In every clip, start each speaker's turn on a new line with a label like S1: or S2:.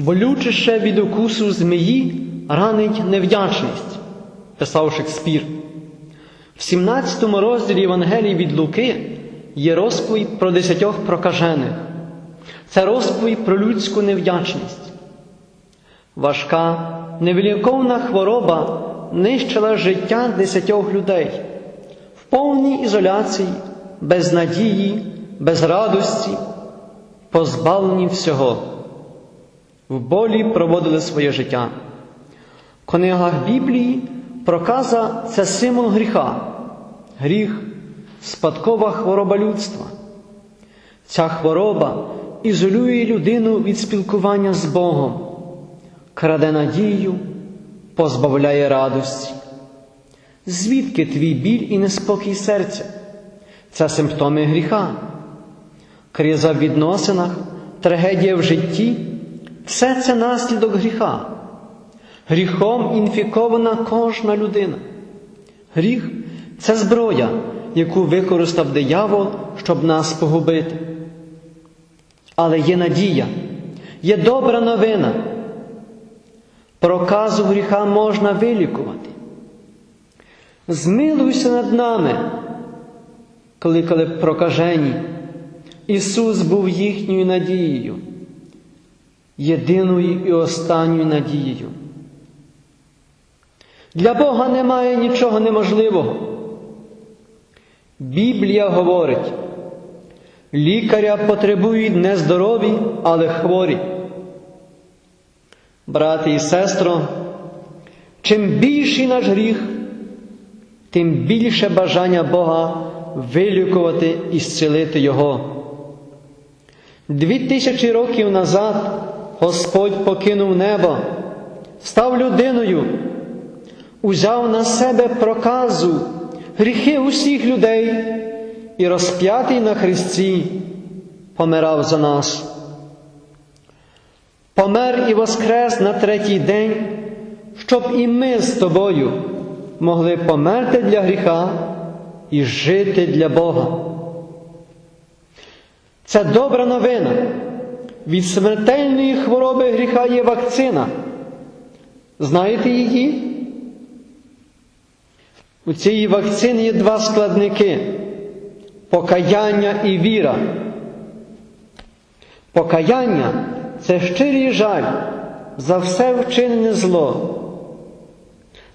S1: Болючіше від укусу змії ранить невдячність, писав Шекспір. В 17 розділі Євангелії від Луки є розповідь про десятьох прокажених. Це розповідь про людську невдячність. Важка, невиліковна хвороба нищила життя десятьох людей в повній ізоляції, без надії, без радості, позбавлені всього. В болі проводили своє життя. В книгах Біблії проказа це символ гріха, гріх, спадкова хвороба людства. Ця хвороба ізолює людину від спілкування з Богом, краде надію, позбавляє радості. Звідки твій біль і неспокій серця? Це симптоми гріха, криза в відносинах, трагедія в житті все це наслідок гріха. Гріхом інфікована кожна людина. Гріх це зброя, яку використав диявол, щоб нас погубити. Але є надія, є добра новина. Проказу гріха можна вилікувати. Змилуйся над нами, коли прокажені. Ісус був їхньою надією, єдиною і останньою надією. Для Бога немає нічого неможливого. Біблія говорить, лікаря потребують не здорові, але хворі. Брати і сестро, чим більший наш гріх, тим більше бажання Бога вилікувати і зцілити Його. Дві тисячі років назад Господь покинув небо, став людиною, узяв на себе проказу гріхи усіх людей і розп'ятий на Христі помирав за нас. Помер і воскрес на третій день, щоб і ми з тобою могли померти для гріха і жити для Бога. Це добра новина. Від смертельної хвороби гріха є вакцина. Знаєте її? У цій вакцині є два складники покаяння і віра. Покаяння це щирий жаль за все вчинене зло,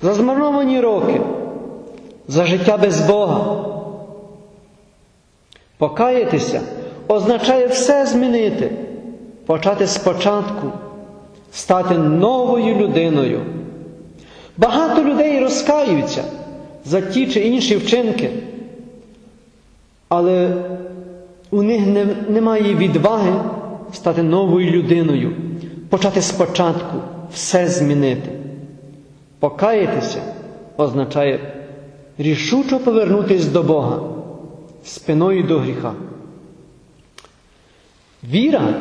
S1: за змарновані роки, за життя без Бога. Покаятися означає все змінити, почати спочатку, стати новою людиною. Багато людей розкаються за ті чи інші вчинки, але у них не, немає відваги стати новою людиною, почати спочатку все змінити. Покаятися означає рішучо повернутися до Бога спиною до гріха. Віра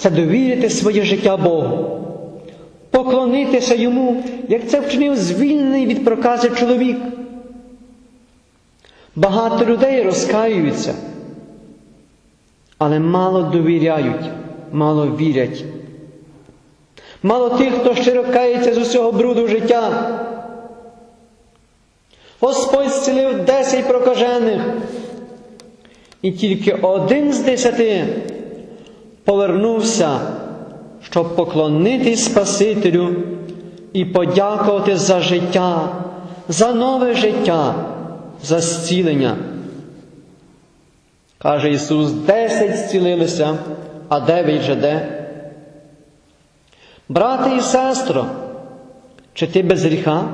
S1: це довірити своє життя Богу, поклонитися Йому, як це вчинив звільнений від прокази чоловік. Багато людей розкаюються, але мало довіряють, мало вірять. Мало тих, хто щиро кається з усього бруду життя. Господь зцілив десять прокажених, і тільки один з десяти повернувся, щоб поклонитись Спасителю і подякувати за життя, за нове життя, за зцілення. Каже Ісус, десять зцілилися, а дев'ять же де? Брате і сестро, чи ти без гріха?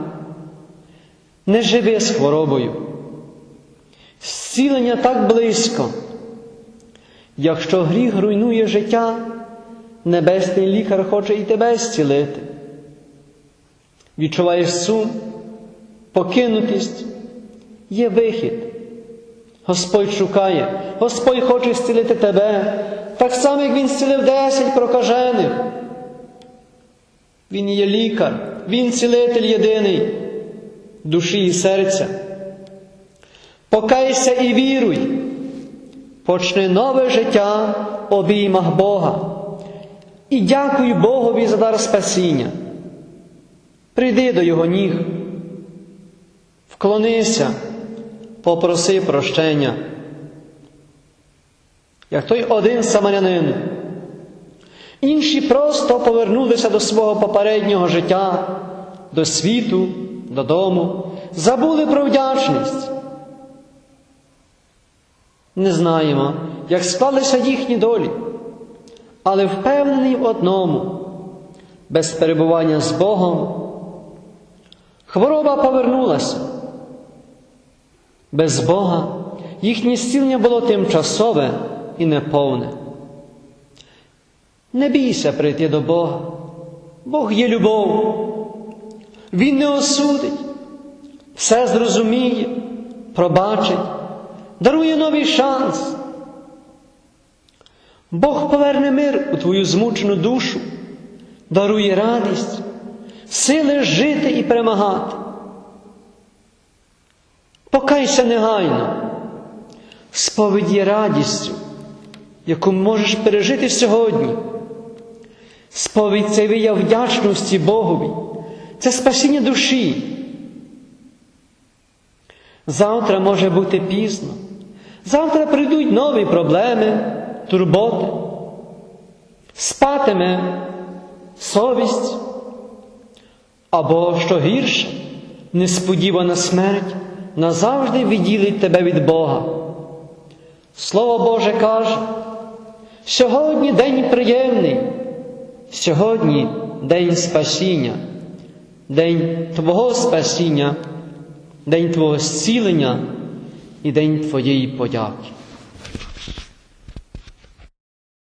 S1: Не живи з хворобою. Зцілення так близько. Якщо гріх руйнує життя, небесний лікар хоче і тебе зцілити. Відчуваєш сум, покинутість, є вихід. Господь шукає, Господь хоче зцілити тебе, так само, як Він зцілив десять прокажених. Він є лікар, Він цілитель єдиний душі і серця. Покайся і віруй, почни нове життя в обіймах Бога. і дякуй Богові за дар спасіння. Прийди до Його ніг, вклонися, попроси прощення. Як той один самарянин. Інші просто повернулися до свого попереднього життя, до світу, додому, забули про вдячність. Не знаємо, як склалися їхні долі, але впевнений в одному, без перебування з Богом, хвороба повернулася. Без Бога їхнє зцілення було тимчасове і неповне. Не бійся прийти до Бога. Бог є любов. Він не осудить, все зрозуміє, пробачить, дарує новий шанс. Бог поверне мир у твою змучену душу, дарує радість, сили жити і перемагати. Покайся негайно, сповідь є радістю, яку можеш пережити сьогодні. Сповідь це вияв вдячності Богові, це спасіння душі. Завтра може бути пізно. Завтра прийдуть нові проблеми, турботи. Спатиме совість. Або, що гірше, несподівана смерть назавжди відділить тебе від Бога. Слово Боже каже, сьогодні день приємний, сьогодні день спасіння, день Твого спасіння, день Твого зцілення і день Твоєї подяки.